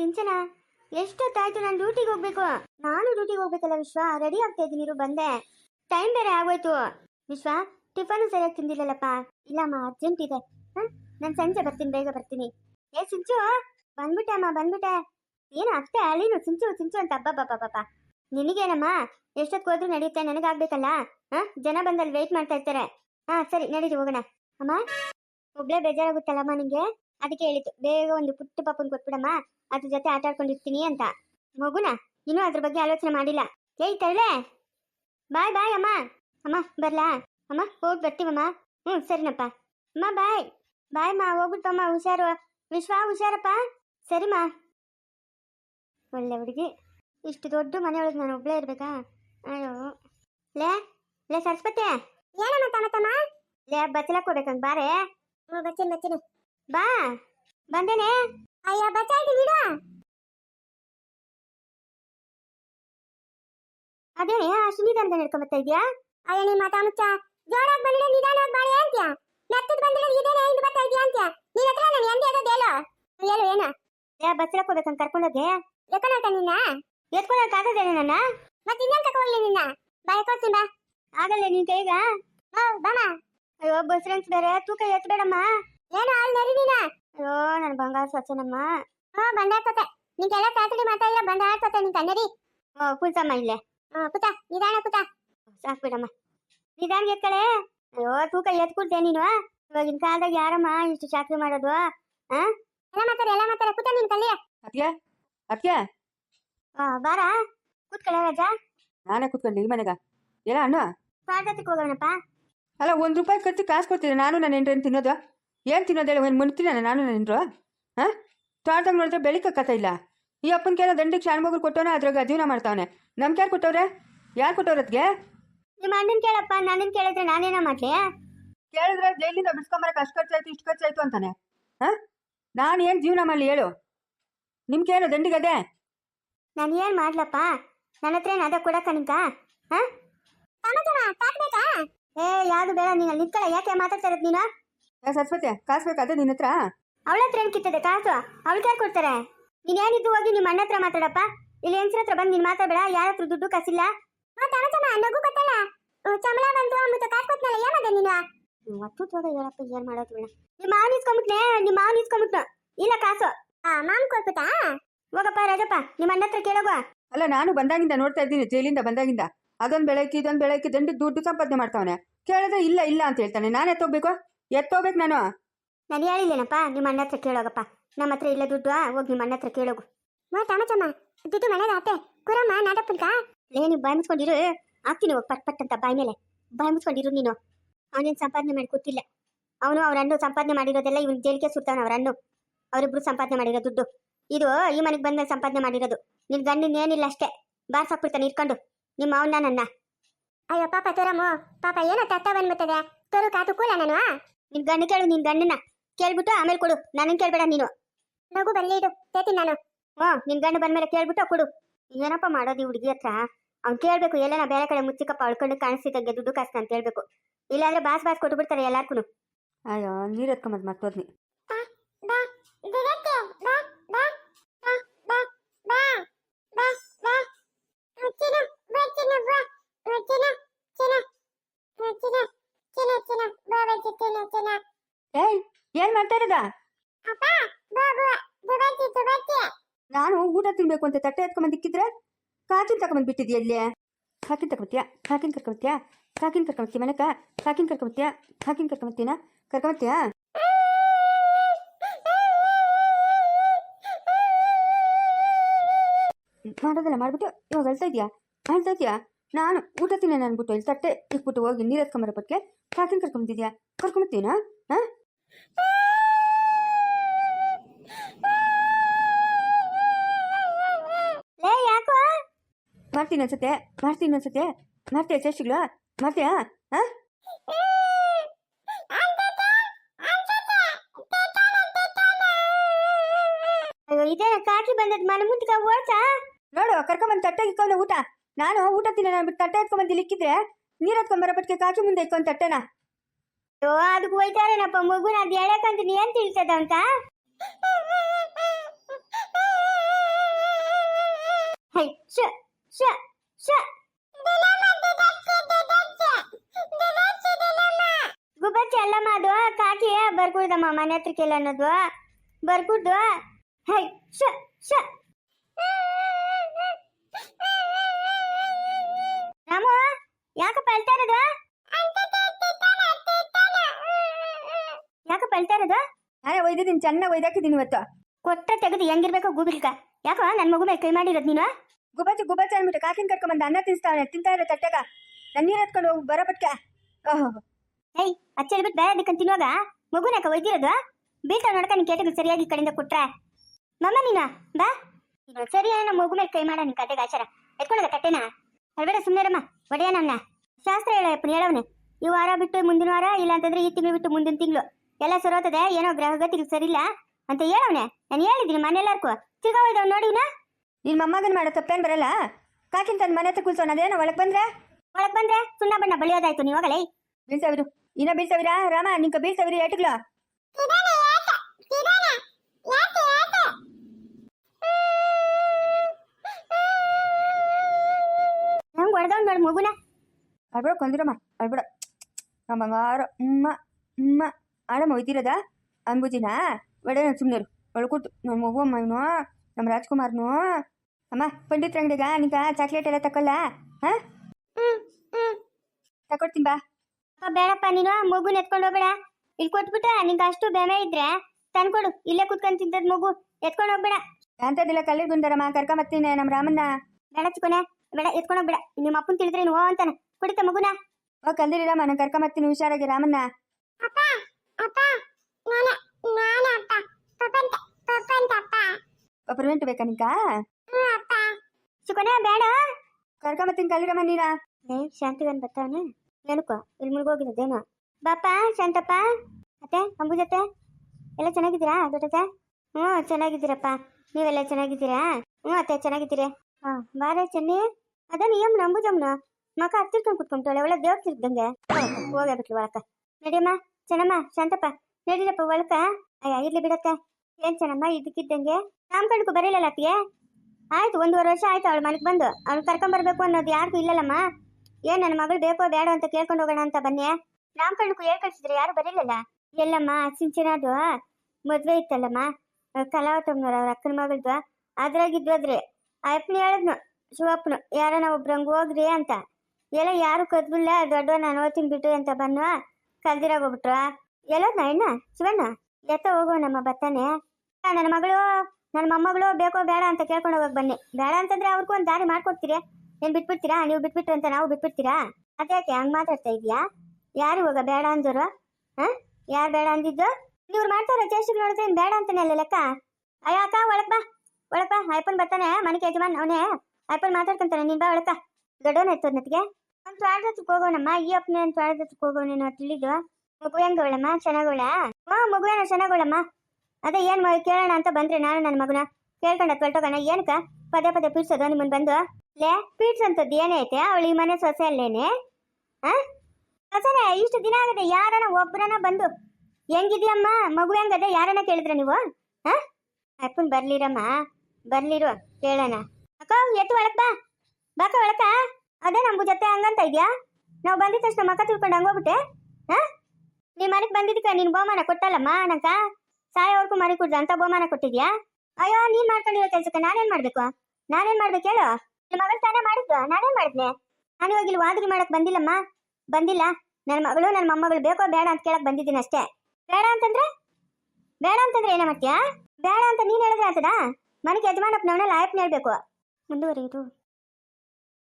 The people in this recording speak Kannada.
ಸಿಂಚನ, ಎಷ್ಟೊತ್ತಾಯ್ತು ನಾನು ಡ್ಯೂಟಿಗೆ ಹೋಗ್ಬೇಕು? ನಾನು ಡ್ಯೂಟಿಗೆ ಹೋಗ್ಬೇಕಲ್ಲ ವಿಶ್ವ ರೆಡಿ ಆಗ್ತಾ ಇದ್ದೀನಿ, ಇರು, ಬಂದೆ. ಟೈಮ್ ಬೇರೆ ಆಗೋಯ್ತು. ವಿಶ್ವ ಟಿಫನ್ ಸರಿಯಾಗಿ ತಿಂದಿಲ್ಲಲ್ಲಪ್ಪ. ಇಲ್ಲಮ್ಮ ಅರ್ಜೆಂಟ್ ಇದೆ. ನಾನು ಸಂಜೆ ಬರ್ತೀನಿ, ಬೇಗ ಬರ್ತೀನಿ. ಏ, ಸಿಂಚು, ಬಂದ್ಬಿಟ್ಟೆ ಅಮ್ಮ, ಬಂದ್ಬಿಟ್ಟೆ. ಏನು ಅಷ್ಟೇ ಅಳಿನು ಸಿಂಚು ಸಿಂಚು ಅಂತ ಅಬ್ಬಬ್ಬಬ್ಬಬ್ಬ. ನಿನಗೇನಮ್ಮ ಎಷ್ಟೊತ್ತು ಹೋದ್ರೂ ನಡೆಯುತ್ತೆ, ನನಗಾಗ್ಬೇಕಲ್ಲ? ಹಾ, ಜನ ಬಂದಲ್ಲಿ ವೆಯ್ಟ್ ಮಾಡ್ತಾ ಇರ್ತಾರೆ. ಹಾ, ಸರಿ, ನಡೀರಿ, ಹೋಗೋಣ. ಅಮ್ಮ, ಒಬ್ಳೆ ಬೇಜಾರಾಗುತ್ತಲ್ಲಮ್ಮ ನಿಂಗೆ? ಅದಕ್ಕೆ ಹೇಳಿತ್ತು ಬೇಗ ಒಂದು ಪುಟ್ಟ ಪಾಪನ್ ಕೊಟ್ಬಿಡಮ್ಮ. ಅದ್ರ ಜೊತೆ ಆಟ ಆಡ್ಕೊಂಡಿರ್ತೀನಿ ಅಂತ. ಮಗುನ ಇನ್ನೂ ಅದ್ರ ಬಗ್ಗೆ ಆಲೋಚನೆ ಮಾಡಿಲ್ಲ. ಏಯ್ ತರಳೆ ಬಾಯ್ ಬಾಯ್ ಅಮ್ಮ. ಅಮ್ಮ ಬರ್ಲಾ? ಅಮ್ಮ ಹೋಗಿ ಬರ್ತೀವಮ್ಮ ಹ್ಞೂ ಸರಿನಪ್ಪ. ಅಮ್ಮ ಬಾಯ್. ಬಾಯ್ ಮಾ ಹೋಗ್ಬಿಟ್ಟಮ್ಮ ಹುಷಾರು. ವಿಶ್ವ ಹುಷಾರಪ್ಪ. ಸರಿಮ್ಮ. ಒಳ್ಳೆ ಹುಡುಗಿ. ಇಷ್ಟು ದೊಡ್ಡ ಮನೆಯೊಳಗೆ ನಾನು ಒಬ್ಳೆ ಇರ್ಬೇಕಾ? ಅಯ್ಯೋ. ಲೇ ಲೇ ಸರಸ್ವತಿ. ಏನಮ್ಮ ತಮ್ಮ ಲೇ ಬಚ್ಚಲಕ್ ಹೋಗ್ಬೇಕಂತ ಬಾರೆ. ಬಚ್ಚನ್ ಬಚ್ಚನ್. ಬಾ. ಬಂದೇನೆ. ಅಯ್ಯ ಬಚಾಯ್ತು ಬಿಡ. ಅದೇ ಅಶ್ವಿನಿ ಅಂತ ನಡ್ಕೊಂಡ್ ಬರ್ತಾ ಇದ್ಯಾ? ಅಯ್ಯ ನಿಮ್ ಮಾತಾ ಮುಚ್ಚ. ಜೋರಾಗಿ ಬಂದ್ರೆ ನಿಧಾನವಾಗಿ ಬಾಳೆ ಅಂತ್ಯ. ನತ್ತದ್ ಬಂದ್ರೆ ಇದೇನೆ ಹಿಂದ್ ಬರ್ತಾ ಇದ್ಯಾ ಅಂತ್ಯ. ನೀನ್ ಹತ್ರ ನಾನು ಎಂದೆ ಅದ ಹೇಳು. ಹೇಳು ಏನ? ಯಾ ಬಚ್ಚಲಕ್ ಹೋಗ್ಬೇಕಂತ ಕರ್ಕೊಂಡೋಗೆ ಎತ್ಕೊಳಕ ನಿನ್ನ? ಎತ್ಕೊಳಕ್ ಆಗದೇನೆ ನನ್ನ? ಮತ್ತೆ ಇನ್ನೇನ್ ತಕೊಳ್ಳಿ ನಿನ್ನ? ಬಾಯ್ ಕೊಡ್ತೀನಿ ಬಾ. ಆಗಲ್ಲ ನಿನ್ ಕೈಗ? ಬಾಮ ಅಯ್ಯೋ ಬಸ್ರೆನ್ಸ್ ಬೇರೆ ತೂಕ ಎತ್ಬೇಡಮ್ಮ. ಏನು ಅಲ್ಲಿ ನರಿ ನೀನ? ಬಂಗಾರ ಸ್ವಚ್ಛನಮ್ಮ ಹಾ ಬಂದಾಡ್ತತೆ ನಿಂಗೆಲ್ಲ ತಾತಡಿ ಮಾತಾಡಿಲ್ಲ ಬಂದಾಡ್ತತೆ ನಿನ್ ಕನ್ನಡಿ ಓ ಕುಲ್ಸಮ್ಮ ಇಲ್ಲೇ. ಹಾ ಕುತ ನಿಧಾನ ಕುತ. ಸಾಕು ಬಿಡಮ್ಮ ನಿಧಾನ ಎತ್ಕಳೆ ಅಯ್ಯೋ ತೂಕ ಎತ್ಕೊಡ್ತೆ ನೀನು? ಇವಾಗಿನ ಕಾಲದಾಗ ಯಾರಮ್ಮ ಇಷ್ಟು ಚಾಕ್ರಿ ಮಾಡೋದು ಹಾ ಎಲ್ಲ ಮಾತಾಡ ಎಲ್ಲ ಮಾತಾಡ ಕುತ ನಿನ್ ಕಲ್ಲಿ ಅದ್ಕೆ ಅದ್ಕೆ ಹಾ ಬಾರ? ಕೂತ್ಕಳೆ ರಾಜ? ನಾನೇ ಕೂತ್ಕೊಂಡು ಈ ಮನೆಗ. ಏನ ಅಣ್ಣ? ಸ್ವಾಗತಕ್ಕೆ ಹೋಗೋಣಪ್ಪ. ಅಲ್ಲ ಒಂದು ರೂಪಾಯಿ ಖರ್ಚು ಕಾಸು ಕೊಡ್ತೀನಿ ನಾನು ನನ್ನ ಹೆಂಡ್ರೇನು ತಿನ್ನೋದು? ಏನು ತಿನ್ನೋದು ಹೇಳಿ ಒಂದು ಮುನ್ತಿನ ನಾನು ನನ್ನ ಹೆಂಡ್ರು? ಹಾಂ? ತೋಟದಾಗ ನೋಡಿದ್ರೆ ಕಥೆ ಇಲ್ಲ. ಈ ಅಪ್ಪನ ಕೇಳೋ ದಂಡಿಗೆ ಶಾಣ್ಮಗುರು ಕೊಟ್ಟವನ ಅದ್ರಾಗ ಜೀವನ ಮಾಡ್ತಾವನೆ. ನಮ್ಗೆ ಯಾರು ಕೊಟ್ಟವ್ರೆ? ಯಾರು ಕೊಟ್ಟವ್ರದ್ಗೆ ನಿಮ್ಮ ಅಣ್ಣನ್ ಕೇಳಪ್ಪ ನನ್ನ ಕೇಳಿದ್ರೆ ನಾನೇನ ಮಾಡ್ಲಿ ಕೇಳಿದ್ರೆ ಜೈಲಿಂದ ಬಿಡ್ಸ್ಕೊಂಬರಕ್ಕೆ ಅಷ್ಟು ಖರ್ಚಾಯ್ತು ಇಷ್ಟು ಖರ್ಚಾಯ್ತು ಅಂತಾನೆ. ಹಾಂ? ನಾನು ಏನು ಜೀವನ ಮಾಡಲಿ ಹೇಳು. ನಿಮ್ಗೇನು ದಂಡಿಗದೆ ನಾನು ಏನು ಮಾಡ್ಲಪ್ಪ? ನನ್ನ ಹತ್ರ ಏನು ಅದ ಕೊಡಕ್ಕ ನಿಂಕ ಹಾ? ಏ ಯಾವುದು ಬೇಡ ನೀನು ಅಲ್ಲಿ ನಿಂತ್ಕೊಳ್ಳ ಯಾಕೆ ಮಾತಾಡ್ತಾ ಇರೋದು ನೀನು? ಸರಸ್ವತಿ ಕಾಸ್ಬೇಕಾದ್ರೆ ನಿನ್ನ ಹತ್ರ? ಅವಳ ಹತ್ರ ಏನ್ ಕಿತ್ತದೆ? ಕಾಸು? ಅವಳಿಗೆ ಕ್ಯಾ ಕೊಡ್ತಾರೆ? ನೀನ್ ಹೋಗಿ ನಿಮ್ಮ ಅಣ್ಣ ಹತ್ರ ಮಾತಾಡಪ್ಪ. ಇಲ್ಲಿ ಹೆಂಗ್ಸ್ರ ಹತ್ರ ಬಂದು ನೀನ್ ಮಾತಾಡಬೇಡ ಯಾರ ಹತ್ರ ದುಡ್ಡು ಕಾಸಿಲ್ಲ. ಚಮಲ ಬಂತು ಅಮೃತ ಕಾಸು ಕೊಟ್ನಲ್ಲ ಏನದೆ ನೀನು? ಅದ್ಭುತವಾಗ ಹೇಳಪ್ಪ, ಏನ್ ಮಾಡೋದು ಬೇಡ. ನಿಮ್ಮ ಮಾವನ್ ಇಸ್ಕೊಂಬಿಟ್ನೆ ನಿಮ್ಮ ಮಾವನ್ ಇಸ್ಕೊಂಬಿಟ್ನು ಇಲ್ಲ, ಕಾಸು. ಮಾಮ್ ಕೊಟ್ಬಿಟ್ಟಾ? ಹೋಗಪ್ಪ, ರಾಜಪ್ಪ ನಿಮ್ಮ ಅಣ್ಣ ಹತ್ರ ಕೇಳೋಗು. ಅಲ್ಲ, ನಾನು ಬಂದಾಗಿಂದ ನೋಡ್ತಾ ಇದ್ದೀನಿ, ಜೈಲಿಂದ ಬಂದಾಗಿಂದ. ಅದೊಂದ್ ಬೆಳಕಿ, ಇದೊಂದು ಬೆಳಕಿ, ದಂಡ ದುಡ್ಡು ಸಂಪಾದನೆ ಮಾಡ್ತಾವನೆ. ಕೇಳಿದ್ರೆ ಇಲ್ಲ ಇಲ್ಲ ಅಂತ ಹೇಳ್ತಾನೆ. ನಾನು ಎತ್ತೋಗ್ಬೇಕು? ಎತ್ತೋಗ್ಬೇಕು ನಾನು. ನಾನು ಹೇಳಿಲ್ಲೇನಪ್ಪ ನಿಮ್ಮ ಅಣ್ಣ ಹತ್ರ ಕೇಳೋಗಪ್ಪ. ನಮ್ಮ ಹತ್ರ ಇಲ್ಲ ದುಡ್ಡು ಹೋಗಿ ನಿಮ್ಮ ಅಣ್ಣ ಹತ್ರ ಕೇಳೋಗು. ಮಾ ತಮಚಮ್ಮ ದುಡ್ಡು ಮನೆಗೆ ಆತೆ. ಕುರಮ್ಮ ನಾಡಪ್ಪನ್ಕ ಲೇ ನೀವು ಬಾಯಿ ಮುಚ್ಕೊಂಡಿರು. ಆಗ್ತೀನಿ ಹೋಗಿ ಪಟ್ ಪಟ್ ಅಂತ ಬಾಯ್ ಮೇಲೆ. ಬಾಯಿ ಮುಚ್ಕೊಂಡಿರು ನೀನು. ಅವನೇನು ಸಂಪಾದನೆ ಮಾಡಿ ಕೊಟ್ಟಿಲ್ಲ. ಅವನು ಅವ್ರ ಹಣ್ಣು ಸಂಪಾದನೆ ಮಾಡಿರೋದೆಲ್ಲ ಇವನ್ ಜೈಲಿಗೆ ಸುತ್ತಾನ ಅವ್ರ ಹಣ್ಣು ಅವರಿಬ್ರು ಸಂಪಾದನೆ ಮಾಡಿರೋ ದುಡ್ಡು. ಇದು ಈ ಮನೆಗೆ ಬಂದ ಸಂಪಾದನೆ ಮಾಡಿರೋದು. ನಿನ್ ಗಂಡಿನ ಏನಿಲ್ಲ ಅಷ್ಟೇ. ಬಾರ್ಸಾಕ್ಬಿಡ್ತಾನೆ ಇಟ್ಕೊಂಡು ನಿಮ್ಮ ಅವನ್ನ ನನ್ನ ಅಯ್ಯೋ ಪಾಪ ತೋರಮ್ಮ. ಪಾಪ ಏನೋ ತತ್ತ ಬಂದ್ಬಿಟ್ಟದೆ ತೋರು ಕಾತು ಕೂಲ ನಾನು ನಿನ್ ಗಂಡ ಕೇಳು ನಿನ್ ಗಂಡನ ಕೇಳ್ಬಿಟ್ಟು ಆಮೇಲೆ ಕೊಡು. ನನನ್ ಕೇಳ್ಬೇಡ ನೀನು. ನಗು ಬರಲಿ ಇಡು. ತೇತೀನಿ ನಾನು. ಹ್ಞೂ ನಿನ್ ಗಂಡ ಬಂದ್ಮೇಲೆ ಕೇಳ್ಬಿಟ್ಟು ಕೊಡು. ಏನಪ್ಪ ಮಾಡೋದು ಈ ಹುಡುಗಿ ಹತ್ರ? ಅವ್ನು ಕೇಳ್ಬೇಕು ಎಲ್ಲನ ಬೇರೆ ಕಡೆ ಮುಚ್ಚಿಕಪ್ಪ ಅಳ್ಕೊಂಡು ಕಾಣಿಸಿದಂಗೆ ದುಡ್ಡು ಕಾಸ್ತ ಅಂತ ಹೇಳ್ಬೇಕು. ಇಲ್ಲಾಂದ್ರೆ ಬಾಸ್ ಬಾಸ್ ಕೊಟ್ಟು ಬಿಡ್ತಾರೆ ಎಲ್ಲಾರ್ಗೂ ಅಯ್ಯೋ ನೀರು ಎತ್ಕೊಂಬದ್ ಮರ್ತೋದ್ನಿ. ಇರೋದ ನಾನು ಊಟ ತಿನ್ಬೇಕು ಅಂತ ತಟ್ಟೆ ಎತ್ಕೊಂಡ್ ಇಕ್ಕಿದ್ರೆ ಕಾಕಿನ್ ತಕೊಂಡ್ ಬಿಟ್ಟಿದ್ಯ ಇಲ್ಲಿ? ಕಾಕಿನ್ ತಕೊಂಬತ್ತೀಯ ಕಾಕಿನ್ ಕರ್ಕೊಂಬತ್ತೀಯ ಕಾಕಿನ್ ಕರ್ಕೊಂಬತ್ತೀಯ ಮನೆಕ ಕಾಕಿನ್ ಕರ್ಕೊಂಬತ್ತೀಯ ಕಾಕಿನ್ ಕರ್ಕೊಂಬತ್ತೀನ ಕರ್ಕೊಂಬತ್ತೀಯ ಮಾಡೋದಲ್ಲ ಮಾಡ್ಬಿಟ್ಟು ಇವಾಗ ಅಳ್ತಾ ಇದೆಯಾ? ಅಳ್ತಾ ಇದೆಯಾ? ನಾನು ಊಟ ತಿನ್ನ ಅನ್ಬಿಟ್ಟು ಇಲ್ಲಿ ತಟ್ಟೆ ಇಟ್ಬಿಟ್ಟು ಹೋಗಿ ನೀರು ಎತ್ಕೊಂಬರೋ ಪಟ್ಕೆ ಕಾಕಿನ ಕರ್ಕೊಂಬಂದಿದ್ಯಾ ಕರ್ಕೊಂಬತ್ತೀನಾ ಹಾಂ? ಮಾಡ್ತೀನಿ ಅನ್ಸುತ್ತೆ ಮಾಡ್ತೀನಿ ಅನ್ಸುತ್ತೆ ಮಾಡ್ತೀಯ ಚೇಷ್ಟಗಳು ಮಾಡ್ತೀಯಾ ಹಾಂ? ಇದೇ ಕಾಕಿ ಬಂದದ್ ಮನೆ ಮುಂದೆ ಓಡ್ತಾ ನೋಡು ಕರ್ಕೊಂಬಂದು ತಟ್ಟೆ ಇಕ್ಕೊಂಡು ಊಟ ನಾನು ಊಟ ತಿನ್ನ ಬಿಟ್ಟು ತಟ್ಟೆ ಎತ್ಕೊಂಬಂದು ಇಲ್ಲಿ ಇಕ್ಕಿದ್ರೆ ನೀರು ಎತ್ಕೊಂಬರೋ ಪಟ್ಕೆ ಕಾಕಿ ಮುಂದೆ ಇಕ್ಕೊಂಡು ತಟ್ಟೆನ. ಅಯ್ಯೋ ಅದಕ್ಕೆ ಹೋಯ್ತಾರೇನಪ್ಪ ಮಗುನ ಅದು ಹೇಳಕ್ಕಂತ ಏನ್ ತಿಳ್ಸದ ಅಂತ? ಹೈ ಶ ಶ ಶ ಅಲ್ಲಮ್ಮ ಅದು ಕಾಕಿ ಬರ್ಕೊಡ್ದಮ್ಮ ಮನೆ ಹತ್ರಕ್ಕೆಲ್ಲ ಅನ್ನೋದು. ಬರ್ಕುಡ್ದು. ಹೈ ಶ ಶ. ರಾಮು ಯಾಕಪ್ಪ ಅಳ್ತಾ ಇರೋದು? ಯಾಕಪ್ಪ ಅಳ್ತಾ ಇರೋದು? ನಾನೇ ಒಯ್ದಿದ್ದೀನಿ ಚೆನ್ನಾಗಿ ಒಯ್ದಾಕಿದ್ದೀನಿ ಇವತ್ತು. ಕೊಟ್ಟ ತೆಗೆದು ಹೆಂಗಿರ್ಬೇಕು ಗೂಬಿಲ್ಕ ಯಾಕೋ ನನ್ನ ಮಗು ಮೇಲೆ ಕೈ ಮಾಡಿರೋದು ನೀನು? ಗುಬ್ಬಚ್ಚಿ ಗುಬ್ಬಚ್ಚಿ ಅಂದ್ಬಿಟ್ಟು ಕಾಕಿನ ಕರ್ಕೊಂಬಂದು ಅನ್ನ ತಿನ್ಸ್ತಾವನೆ ತಿಂತಾ ಇರೋ ತಟ್ಟೆಗ. ನನ್ನ ನೀರು ಹತ್ಕೊಂಡು ಹೋಗಿ, ಬರೋ ಪಟ್ಕೆ. ಓಹೋ. ಏಯ್ ಅಚ್ಚಲ್ಬಿಟ್ಟು ಬೇರೆ ಅದಕ್ಕಂತ ತಿನ್ನುವಾಗ ಮಗುನಕ ಒಯ್ದಿರೋದು? ಬೀಳ್ತಾವ ನೋಡ್ಕ ನಿನ್ ಕೇಟಗಳು ಸರಿಯಾಗಿ ಈ ಕಡೆಯಿಂದ ಕೊಟ್ರೆ. ಮಮ್ಮ ನೀನ, ಬಾ. ಸರಿ ನಮ್ಮ ಮಗು ಮೇಲೆ ಕೈ ಮಾಡ ನಿನ್ ಕತೆಗೆ ಆಚಾರ. ಎತ್ಕೊಂಡೋಗ ತಟ್ಟೆನ. ಅಲ್ಬೇಡ ಸುಮ್ಮನೆರಮ್ಮ ಒಡೆಯ ನನ್ನ ಶಾಸ್ತ್ರ ಹೇಳಪ್ಪ ಹೇಳವನೆ. ಈ ವಾರ ಬಿಟ್ಟು ಮುಂದಿನ ವಾರ, ಇಲ್ಲ ಅಂತಂದ್ರೆ ಈ ತಿಂಗಳು ಬಿಟ್ಟು ಮುಂದಿನ ತಿಂಗಳು. ಎಲ್ಲ ಸರೋತದೆ ಏನೋ ಗ್ರಹಗತಿಗಳು ಸರಿಯಿಲ್ಲ ಅಂತ ಹೇಳವನೆ. ನಾನು ಹೇಳಿದ್ದೀನಿ ಮನೆಯೆಲ್ಲರ್ಗೂ. ತಿರ್ಗಾ ಹೋಯ್ದವ್ ನೋಡಿವ್ನ ನಿನ್ನ ಮೊಮ್ಮಗನ ಮಾಡೋ ತಪ್ಪೇನು ಬರಲ್ಲ? ಕಾಕಿನ ತಂದು ಮನೆ ಹತ್ರ ಕುಲ್ಸೋಣ ಅದೇನೋ ಒಳಗೆ ಬಂದ್ರೆ? ಒಳಗ್ ಬಂದ್ರೆ ಸುಣ್ಣ ಬಣ್ಣ ಬಳಿಯೋದಾಯ್ತು ನೀವಾಗಲೇ ಬೀಳ್ಸಾವಿರು ಇನ್ನ ಬೀಳ್ಸಾವಿರಾ? ರಾಮ ನಿಂಕ ಬೀಳ್ಸಾವಿರಿ ಏಟುಗ್ಲ ನಂಗೆ ಹೊಡೆದವ್ ನೋಡು ಮಗುನ? ಅಳ್ಬೇಡ ಕೊಂದಿರಮ್ಮ ಅಳ್ಬೇಡ. ನಮ್ಮ ಬಂಗಾರ ಉಮ್ಮ ಉಮ್ಮ ಆಡಮ್ಮ ಒಯ್ದಿರೋದ ಅಂಬುಜಿನ? ಒಡೆ ಸುಮ್ಮನೆ ಒಳ್ಕೊಡ್ತು ನನ್ನ ಮಗು ಅಮ್ಮ ನಮ್ಮ ರಾಜ್ಕುಮಾರ್ನು ಅಮ್ಮ ಪಂಡಿತ್ ಅಂಗಡಿಗ ನಿಂಗ ಚಾಕ್ಲೇಟ್ ಎಲ್ಲ ತಕೊಳ್ಳ ಹಾಂ? ತಕೊಡ್ತೀನಿ ಬಾ. ಅಪ್ಪ ಬೇಡಪ್ಪ ನೀನು ಮಗು ಎತ್ಕೊಂಡು ಹೋಗ್ಬೇಡ. ಇಲ್ಲಿ ಕೊಟ್ಬಿಟ್ಟ ನಿಂಗೆ ಅಷ್ಟು ಬೆಮೆ ಇದ್ರೆ ತಂದ್ಕೊಡು. ಇಲ್ಲೇ ಕುತ್ಕೊಂಡ್ ತಿಂತದ್ ಮಗು. ಎತ್ಕೊಂಡು ಹೋಗ್ಬೇಡ. ಅಂತದಿಲ್ಲ ಕಲ್ಲಿ ಗುಂದರಮ್ಮ ಕರ್ಕೊಂಬತ್ತೀನಿ ನಮ್ಮ ರಾಮನ್ನ ಬೇಡ ಚಿಕ್ಕೋನೆ ಬೇಡ ಎತ್ಕೊಂಡು ಹೋಗ್ಬೇಡ. ನಿಮ್ಮ ಅಪ್ಪನ್ ತಿಳಿದ್ರೆ ನೀವು ಓ ಅಂತಾನೆ. ಕುಡಿತ ಮಗುನ. ಓ ಕಲ್ದಿರಿರಮ್ಮ ನಾನು ಕರ್ಕೊಂಬತ್ತೀನಿ ಹುಷಾರಾಗಿ ರಾಮನ್ನ ಒಬ್ಬರು ಬೇಕಾ ನಿಂಕ ಸುಕನ್ಯಾ ಬೇಡ. ಕರ್ಕೊಂಬತ್ತೀನಿ ಕಲ್ಲಿರಮ್ಮ ನೀನ ಏ ಶಾಂತಿಗನ್ ಬರ್ತಾವನೆ? ಏನಕ್ಕೋ ಇಲ್ಲಿ ಮುಳುಗೋಗಿರೋದೇನು? ಬಾಪ ಶಾಂತಪ್ಪ. ಅತ್ತೆ ಅಂಬುಜತ್ತೆ ಎಲ್ಲ ಚೆನ್ನಾಗಿದ್ದೀರಾ ದೊಡ್ಡತ್ತೆ ಹ್ಞೂ ಚೆನ್ನಾಗಿದ್ದೀರಪ್ಪ. ನೀವೆಲ್ಲ ಚೆನ್ನಾಗಿದ್ದೀರಾ? ಹ್ಞೂ ಅತ್ತೆ ಚೆನ್ನಾಗಿದ್ದೀರಿ. ಹಾಂ ಬಾರೆ ಚೆನ್ನಿ. ಅದ ನಿಯಮ್ನ ನಂಬುಜಮ್ಮನ ಮಕ ಹತ್ತಿರ್ಕೊಂಡು ಕುತ್ಕೊಂತಾಳೆ ಒಳ್ಳೆ ದೇವ್ರ ತಿರ್ದಂಗೆ ಹೋಗೇ ಬಿಟ್ಲು ಒಳಕ. ನಡಿಯಮ್ಮ ಚೆನ್ನಮ್ಮ ಶಾಂತಪ್ಪ. ನಡೀರಪ್ಪ ಒಳಕ. ಅಯ್ಯ ಇರ್ಲಿ ಬಿಡತ್ತೆ. ಏನ್ ಚೆನ್ನಮ್ಮ ಇದಕ್ಕಿದ್ದಂಗೆ ನಾಮಕಂಡಕ್ಕೂ ಬರೀಲಲ್ಲ ಅತ್ತಿಗೆ. ಆಯ್ತು, ಒಂದೂವರೆ ವರ್ಷ ಆಯ್ತು ಅವಳು ಮನೆಗೆ ಬಂದು. ಅವ್ಳು ಕರ್ಕೊಂಬರ್ಬೇಕು ಅನ್ನೋದು ಯಾರಿಗೂ ಇಲ್ಲಲ್ಲಮ್ಮ. ಏನ್ ನನ್ನ ಮಗಳು ಬೇಕೋ ಬೇಡ ಅಂತ ಕೇಳ್ಕೊಂಡು ಹೋಗೋಣ ಅಂತ ಬನ್ನಿ. ನಾಮಕರಣಕ್ಕೂ ಹೇಳ್ ಕಳ್ಸಿದ್ರೆ ಯಾರು ಬರೀಲಲ್ಲ? ಎಲ್ಲಮ್ಮ, ಸಿಂಚನದು ಮದ್ವೆ ಇತ್ತಲ್ಲಮ್ಮ. ಕಲಾವತಮ್ಮನವ್ರ, ಅವ್ರ ಅಕ್ಕನ ಮಗಳ್ದು. ಆ ಅಪ್ಪನ ಹೇಳಿದ್ನು, ಶಿವಪ್ಪನು, ಯಾರನ ಒಬ್ರಂಗೆ ಹೋಗ್ರಿ ಅಂತ. ಎಲ್ಲ ಯಾರು ಕದ್ಬಿಲ್ಲ ದೊಡ್ಡ ನಾನು ಓದ್ತೀನಿ ಬಿಟ್ಟು ಅಂತ ಬನ್ನು ಕಲ್ದಿರಾಗ ಹೋಗ್ಬಿಟ್ರು. ಎಲ್ಲೋದ್ನ, ಅಣ್ಣ, ಶಿವಣ್ಣ? ಎತ್ತ ಹೋಗೋಣಮ್ಮ, ಬರ್ತಾನೆ. ನನ್ನ ಮಗಳು, ನನ್ನ ಮೊಮ್ಮಗಳು ಬೇಕೋ ಬೇಡ ಅಂತ ಕೇಳ್ಕೊಂಡು ಹೋಗಕ್ ಬನ್ನಿ. ಬೇಡ ಅಂತಂದ್ರೆ ಅವ್ರಿಗೂ ಒಂದು ದಾರಿ ಮಾಡ್ಕೊಡ್ತೀರಿ. ನೀನ್ ಬಿಟ್ಬಿಡ್ತೀರಾ? ನೀವು ಬಿಟ್ಬಿಟ್ರು ಅಂತ ನಾವು ಬಿಟ್ಬಿಡ್ತೀರಾ? ಅದ್ಯಾಕೆ? ಹಂಗ್ ಮಾತಾಡ್ತಾ ಇದೀಯಾ ಯಾರು ಇವಾಗ ಬೇಡ ಅಂದರು? ಹಾ? ಯಾರು ಬೇಡ ಅಂದಿದ್ದು? ಇವ್ರು ಮಾಡ್ತಾರ ಚೇಷ್ಟಿಗೆ ನೋಡಿದ್ರೆ ಬೇಡ ಅಂತಾನೆ ಅಲ್ಲ ಲೆಕ್ಕ? ಅಕ್ಕ, ಒಳಗ್ ಬಾ. ಅಯ್ಯಪ್ಪನ್ ಬರ್ತಾನೆ. ಮನೆಗೆ ಯಜಮಾನ್ ಅವನೇ. ಅಯ್ಯಪ್ಪನ್ ಮಾತಾಡ್ಕೊಂತಾನೆ. ನೀನ್ ಬಾ ಒಳಕ ದೊಡ್ಡವನ ಇತ್ತು ನತಿಗೆ ಅವ್ನು ತ್ವಾಡದ ಹತ್ರಕ್ಕೆ ಹೋಗೋಣಮ್ಮ. ಈ ಅಪ್ಪನೇ ತ್ವಾಡದ ಹತ್ರಕ್ಕೆ ಹೋಗೋನೇನೋ ತಿಳಿದು. ಮಗು ಹೆಂಗವಳಮ್ಮ ಚೆನ್ನಾಗೋಳ ಹ್ಞೂ ಮಗು ಏನೋ ಚೆನ್ನಾಗವಳಮ್ಮ ಅದೇ ಏನು ಕೇಳೋಣ ಅಂತ ಬಂದ್ರೆ ನಾನು ನನ್ನ ಮಗನ ಕೇಳ್ಕೊಂಡ ಹೊರಟೋಗೋಣ ಏನಕ್ಕ? ಪದೇ ಪದೇ ಪೀಡ್ಸೋದು ನಿಮ್ಮನ್ನು ಬಂದು? ಲೇ, ಪೀಡ್ಸಂತದ್ದು ಏನೈತೆ ಅವಳು ಈ ಮನೆ ಸೊಸೆ ಅಲ್ಲೇನೆ ಆ? ಸೊಸೆನೆ, ಇಷ್ಟು ದಿನ ಆಗದೆ ಯಾರನ ಒಬ್ಬರನ ಬಂದು ಹೆಂಗಿದ್ಯಮ್ಮ? ಮಗು ಹೆಂಗದೆ? ಯಾರನ್ನ ಕೇಳಿದ್ರೆ ನೀವು? ಆ? ಅಪ್ಪನ್ ಬರ್ಲಿರಮ್ಮ. ಬರ್ಲಿರು, ಕೇಳೋಣ. ಅಕ್ಕ ಎತ್ತು ಒಳಕ್ ಬಾ. ಬಾಕ ಒಳಕ ಅದೇ ನಮ್ಮ ಜೊತೆ ಹಂಗಂತ ಇದ್ಯಾ? ನಾವು ಬಂದಿದ ತಕ್ಷಣ ಮಕ್ಕ ತಿಳ್ಕೊಂಡು ಹಂಗೋಗ್ಬಿಟ್ಟೆ? ಹಾಂ ನಿಮ್ಮ ಮನೆಗೆ ಬಂದಿದ್ದಕ್ಕ, ನೀನ್ ಬಹುಮಾನ ಕೊಟ್ಟಲ್ಲಮ್ಮ ನಂಕ ಸಾಯೋವರೆಗೂ ಮರಿ ಕುಡ್ದು ಅಂತ ಬಹುಮಾನ ಕೊಟ್ಟಿದ್ಯಾ? ಅಯ್ಯೋ, ನೀನ್ ಮಾಡ್ಕೊಂಡಿರೋ ಕೆಲ್ಸಕ್ಕೆ ನಾನೇನ್ ಮಾಡ್ಬೇಕು? ನಾನೇನ್ ಮಾಡ್ಬೇಕು ಹೇಳು? ನಿಮ್ಮ ಮಗಳು ತಾನೇ ಮಾಡಿದ್ದು ನಾನೇನ್ ಮಾಡಿದ್ನೆ? ನಾನು ಇವಾಗ ಇಲ್ಲಿ ವಾದಗಿ ಮಾಡಕ್ ಬಂದಿಲ್ಲಮ್ಮ. ಬಂದಿಲ್ಲ. ನನ್ನ ಮಗಳು ನನ್ನ ಮೊಮ್ಮಗಳು ಬೇಕೋ ಬೇಡ ಅಂತ ಕೇಳಕ್ ಬಂದಿದ್ದೀನಿ ಅಷ್ಟೇ. ಬೇಡ ಅಂತಂದ್ರೆ? ಬೇಡ ಅಂತಂದ್ರೆ ಏನೇ ಮಾಡ್ತೀಯಾ? ಬೇಡ ಅಂತ ನೀನ್ ಹೇಳಿದ್ರೆ ಆತದ? ಮನೆಗೆ ಯಜಮಾನಪ್ಪನವನ್ನ ಲಾಯಪ್ನ ಹೇಳ್ಬೇಕು. ಮುಂದುವರಿಯುದು